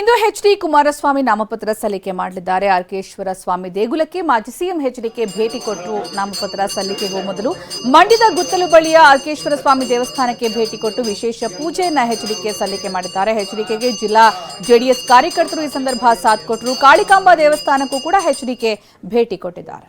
ಇಂದು H D Kumaraswamy ನಾಮಪತ್ರ ಸಲ್ಲಿಕೆ ಮಾಡಲಿದ್ದಾರೆ. ಆರ್ಕೇಶ್ವರ ಸ್ವಾಮಿ ದೇಗುಲಕ್ಕೆ ಮಾಜಿ ಸಿಎಂ ಎಚ್ಡಿಕೆ ಭೇಟಿ ಕೊಟ್ಟು ನಾಮಪತ್ರ ಸಲ್ಲಿಕೆಗೂ ಮೊದಲು ಮಂಡ್ಯದ ಗುತ್ತಲು ಬಳಿಯ ಆರ್ಕೇಶ್ವರ ಸ್ವಾಮಿ ದೇವಸ್ಥಾನಕ್ಕೆ ಭೇಟಿ ಕೊಟ್ಟು ವಿಶೇಷ ಪೂಜೆಯನ್ನ ಎಚ್ಡಿಕೆ ಸಲ್ಲಿಕೆ ಮಾಡಿದ್ದಾರೆ. ಎಚ್ಡಿಕೆಗೆ ಜಿಲ್ಲಾ ಜೆಡಿಎಸ್ ಕಾರ್ಯಕರ್ತರು ಈ ಸಂದರ್ಭ ಸಾಥ್ ಕೊಟ್ಟರು ಕಾಳಿಕಾಂಬಾ ದೇವಸ್ಥಾನಕ್ಕೂ ಕೂಡ ಎಚ್ಡಿಕೆ ಭೇಟಿ ಕೊಟ್ಟಿದ್ದಾರೆ.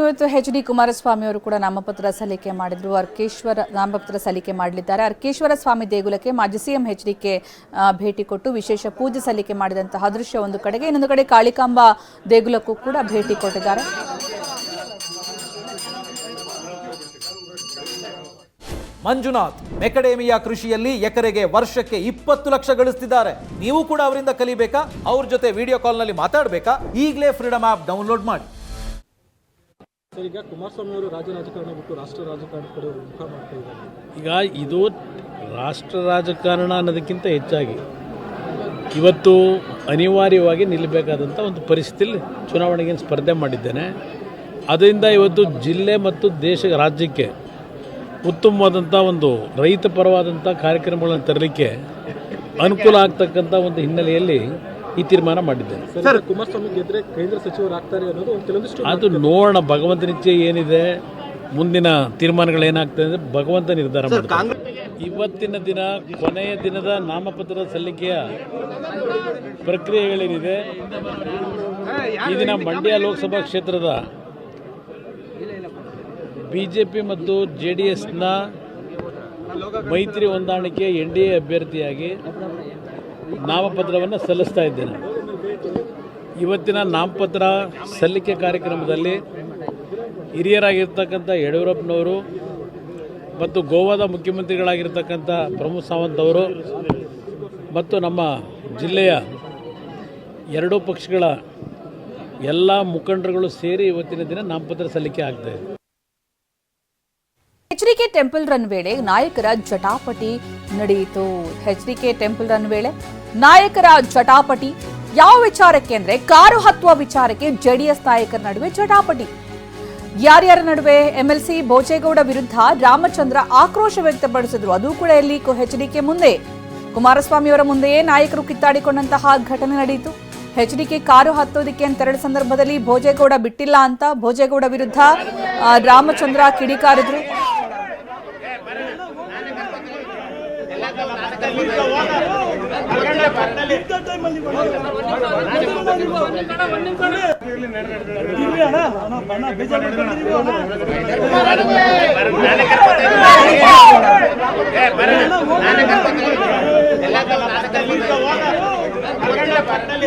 ಇವತ್ತು ಎಚ್ ಡಿ ಕುಮಾರಸ್ವಾಮಿ ಅವರು ಕೂಡ ನಾಮಪತ್ರ ಸಲ್ಲಿಕೆ ಮಾಡಿದ್ರು. ಅರ್ಕೇಶ್ವರ ನಾಮಪತ್ರ ಸಲ್ಲಿಕೆ ಮಾಡಲಿದ್ದಾರೆ. ಅರ್ಕೇಶ್ವರ ಸ್ವಾಮಿ ದೇಗುಲಕ್ಕೆ ಮಾಜಿ ಸಿಎಂ ಎಚ್ ಡಿಕೆ ಭೇಟಿ ಕೊಟ್ಟು ವಿಶೇಷ ಪೂಜೆ ಸಲ್ಲಿಕೆ ಮಾಡಿದಂತಹ ದೃಶ್ಯ ಒಂದು ಕಡೆಗೆ, ಇನ್ನೊಂದು ಕಡೆ ಕಾಳಿಕಾಂಬ ದೇಗುಲಕ್ಕೂ ಕೂಡ ಭೇಟಿ ಕೊಟ್ಟಿದ್ದಾರೆ. ಮಂಜುನಾಥ್, ಮೆಕಡೇಮಿಯಾ ಕೃಷಿಯಲ್ಲಿ ಎಕರೆಗೆ ವರ್ಷಕ್ಕೆ ಇಪ್ಪತ್ತು ಲಕ್ಷ ಗಳಿಸ್ತಿದ್ದಾರೆ. ನೀವು ಕೂಡ ಅವರಿಂದ ಕಲಿಬೇಕಾ? ಅವ್ರ ಜೊತೆ ವಿಡಿಯೋ ಕಾಲ್ನಲ್ಲಿ ಮಾತಾಡಬೇಕಾ? ಈಗಲೇ ಫ್ರೀಡಮ್ ಆಪ್ ಡೌನ್ಲೋಡ್ ಮಾಡಿ. ಸರ್, ಈಗ ಕುಮಾರಸ್ವಾಮಿ ಅವರು ರಾಜ್ಯ ರಾಜಕಾರಣ ಬಿಟ್ಟು ರಾಷ್ಟ್ರ ರಾಜಕಾರಣ ಕಡೆ ಮುಖ ಈಗ ಇದು ರಾಷ್ಟ್ರ ರಾಜಕಾರಣ ಅನ್ನೋದಕ್ಕಿಂತ ಹೆಚ್ಚಾಗಿ ಇವತ್ತು ಅನಿವಾರ್ಯವಾಗಿ ನಿಲ್ಲಬೇಕಾದಂಥ ಒಂದು ಪರಿಸ್ಥಿತಿಯಲ್ಲಿ ಚುನಾವಣೆಗೆ ಸ್ಪರ್ಧೆ ಮಾಡಿದ್ದೇನೆ. ಅದರಿಂದ ಇವತ್ತು ಜಿಲ್ಲೆ ಮತ್ತು ದೇಶ, ರಾಜ್ಯಕ್ಕೆ ಉತ್ತಮವಾದಂಥ ಒಂದು ರೈತ ಪರವಾದಂಥ ಕಾರ್ಯಕ್ರಮಗಳನ್ನು ತರಲಿಕ್ಕೆ ಅನುಕೂಲ ಆಗ್ತಕ್ಕಂಥ ಒಂದು ಹಿನ್ನೆಲೆಯಲ್ಲಿ ಈ ತೀರ್ಮಾನ ಮಾಡಿದ್ದೇನೆ. ಸರ್ ಕುಮಾರಸ್ವಾಮಿ ಗೆದ್ರೆ ಕೇಂದ್ರ ಸಚಿವರಾಗ್ತಾರೆ ಅನ್ನೋದು ಒಂದು ಕೆಲವೊಂದಿಷ್ಟು ಅದು ನೋಡೋಣ ಭಗವಂತನ ಇಚ್ಛೆ ಏನಿದೆ ಮುಂದಿನ ತೀರ್ಮಾನಗಳೇನಾಗ್ತದೆ ಅಂದರೆ ಭಗವಂತ ನಿರ್ಧಾರ ಮಾಡ್ತಾರೆ. ಇವತ್ತಿನ ದಿನ ಕೊನೆಯ ದಿನದ ನಾಮಪತ್ರ ಸಲ್ಲಿಕೆಯ ಪ್ರಕ್ರಿಯೆಗಳೇನಿದೆ? ಈ ದಿನ ಮಂಡ್ಯ ಲೋಕಸಭಾ ಕ್ಷೇತ್ರದ ಬಿ ಜೆ ಪಿ ಮತ್ತು ಜೆ ಡಿ ಎಸ್ನ ಮೈತ್ರಿ ಹೊಂದಾಣಿಕೆ ಎನ್ ಡಿ ಎ ಅಭ್ಯರ್ಥಿಯಾಗಿ ನಾಮಪತ್ರವನ್ನು ಸಲ್ಲಿಸ್ತಾ ಇದ್ದೇನೆ. ಇವತ್ತಿನ ನಾಮಪತ್ರ ಸಲ್ಲಿಕೆ ಕಾರ್ಯಕ್ರಮದಲ್ಲಿ ಹಿರಿಯರಾಗಿರ್ತಕ್ಕಂಥ ಯಡಿಯೂರಪ್ಪನವರು ಮತ್ತು ಗೋವಾದ ಮುಖ್ಯಮಂತ್ರಿಗಳಾಗಿರ್ತಕ್ಕಂಥ ಪ್ರಮೋದ್ ಸಾವಂತ್ ಅವರು ಮತ್ತು ನಮ್ಮ ಜಿಲ್ಲೆಯ ಎರಡೂ ಪಕ್ಷಗಳ ಎಲ್ಲ ಮುಖಂಡರುಗಳು ಸೇರಿ ಇವತ್ತಿನ ದಿನ ನಾಮಪತ್ರ ಸಲ್ಲಿಕೆ ಆಗ್ತಾ ಇದೆ ಎಚ್ಡಿಕೆ ಟೆಂಪಲ್ ರನ್ ವೇಳೆ ನಾಯಕರ ಜಟಾಪಟಿ ನಡೆಯಿತು. ಎಚ್ಡಿಕೆ ಟೆಂಪಲ್ ರನ್ ವೇಳೆ ನಾಯಕರ ಜಟಾಪಟಿ ಯಾವ ವಿಚಾರಕ್ಕೆ ಅಂದ್ರೆ ಕಾರು ಹತ್ತುವ ವಿಚಾರಕ್ಕೆ ಜೆಡಿಎಸ್ ನಾಯಕರ ನಡುವೆ ಜಟಾಪಟಿ. ಯಾರ್ಯಾರ ನಡುವೆ ಎಂಎಲ್ಸಿ ಭೋಜೇಗೌಡ ವಿರುದ್ಧ ರಾಮಚಂದ್ರ ಆಕ್ರೋಶ ವ್ಯಕ್ತಪಡಿಸಿದ್ರು. ಅದು ಕೂಡ ಎಲ್ಲಿ ಕೆ ಮುಂದೆ. ಕುಮಾರಸ್ವಾಮಿ ಅವರ ಮುಂದೆಯೇ ನಾಯಕರು ಕಿತ್ತಾಡಿಕೊಂಡಂತಹ ಘಟನೆ ನಡೆಯಿತು. ಎಚ್ಡಿಕೆ ಕಾರು ಹತ್ತೋದಿಕ್ಕೆ ಅಂತ ಎರಡು ಸಂದರ್ಭದಲ್ಲಿ ಭೋಜೇಗೌಡ ಬಿಟ್ಟಿಲ್ಲ ಅಂತ ಭೋಜೇಗೌಡ ವಿರುದ್ಧ ರಾಮಚಂದ್ರ ಕಿಡಿಕಾರಿದ್ರು. ನಾನೇ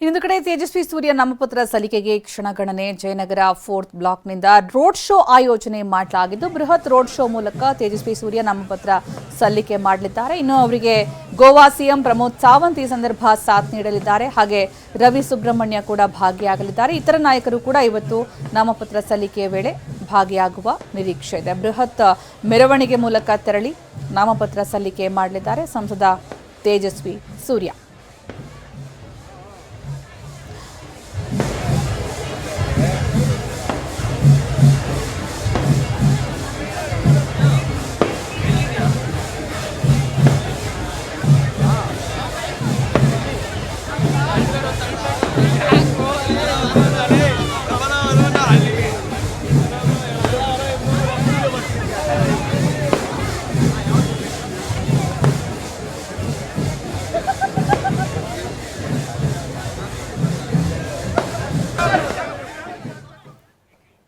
ಇನ್ನೊಂದು ಕಡೆ ತೇಜಸ್ವಿ ಸೂರ್ಯ ನಾಮಪತ್ರ ಸಲ್ಲಿಕೆಗೆ ಕ್ಷಣಗಣನೆ ಜಯನಗರ ಫೋರ್ತ್ ಬ್ಲಾಕ್ನಿಂದ ರೋಡ್ ಶೋ ಆಯೋಜನೆ ಮಾಡಲಾಗಿದ್ದು, ಬೃಹತ್ ರೋಡ್ ಶೋ ಮೂಲಕ ತೇಜಸ್ವಿ ಸೂರ್ಯ ನಾಮಪತ್ರ ಸಲ್ಲಿಕೆ ಮಾಡಲಿದ್ದಾರೆ. ಇನ್ನು ಅವರಿಗೆ ಗೋವಾ ಸಿಎಂ ಪ್ರಮೋದ್ ಸಾವಂತ್ ಈ ಸಂದರ್ಭ ಸಾಥ್ ನೀಡಲಿದ್ದಾರೆ. ಹಾಗೆ ರವಿ ಸುಬ್ರಹ್ಮಣ್ಯ ಕೂಡ ಭಾಗಿಯಾಗಲಿದ್ದಾರೆ. ಇತರ ನಾಯಕರು ಕೂಡ ಇವತ್ತು ನಾಮಪತ್ರ ಸಲ್ಲಿಕೆಯ ವೇಳೆ ಭಾಗಿಯಾಗುವ ನಿರೀಕ್ಷೆ ಇದೆ. ಬೃಹತ್ ಮೆರವಣಿಗೆ ಮೂಲಕ ತೆರಳಿ ನಾಮಪತ್ರ ಸಲ್ಲಿಕೆ ಮಾಡಲಿದ್ದಾರೆ. ಸಂಸದ ತೇಜಸ್ವಿ ಸೂರ್ಯ.